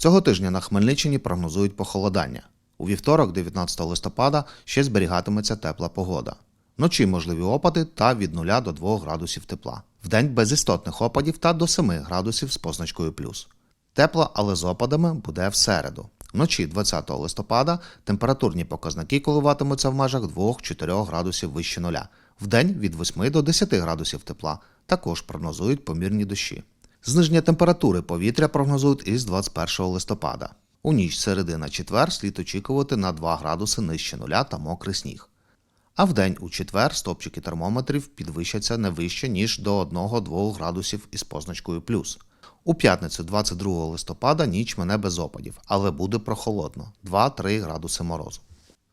Цього тижня на Хмельниччині прогнозують похолодання. У вівторок, 19 листопада, ще зберігатиметься тепла погода. Вночі можливі опади та від 0 до 2 градусів тепла. Вдень без істотних опадів та до 7 градусів з позначкою плюс. Тепло, але з опадами буде в середу. Вночі 20 листопада температурні показники коливатимуться в межах 2-4 градусів вище нуля. Вдень від 8 до 10 градусів тепла. Також прогнозують помірні дощі. Зниження температури повітря прогнозують із 21 листопада. У ніч середи на четвер слід очікувати на 2 градуси нижче нуля та мокрий сніг. А вдень у четвер стопчики термометрів підвищаться не вище, ніж до 1-2 градусів із позначкою плюс. У п'ятницю 22 листопада ніч мене без опадів, але буде прохолодно 2-3 градуси морозу.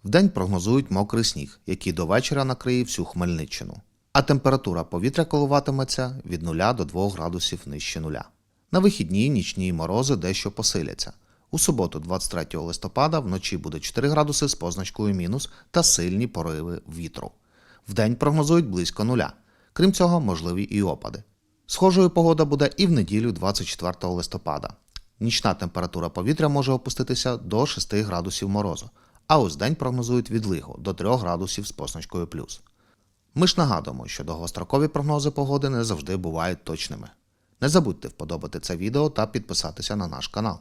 Вдень прогнозують мокрий сніг, який до вечора накриє всю Хмельниччину. А температура повітря коливатиметься від 0 до 2 градусів нижче нуля. На вихідні нічні морози дещо посиляться. У суботу, 23 листопада, вночі буде 4 градуси з позначкою мінус та сильні пориви вітру. Вдень прогнозують близько нуля. Крім цього, можливі і опади. Схожою погода буде і в неділю 24 листопада. Нічна температура повітря може опуститися до 6 градусів морозу, а ось день прогнозують відлигу до 3 градусів з позначкою плюс. Ми ж нагадуємо, що довгострокові прогнози погоди не завжди бувають точними. Не забудьте вподобати це відео та підписатися на наш канал.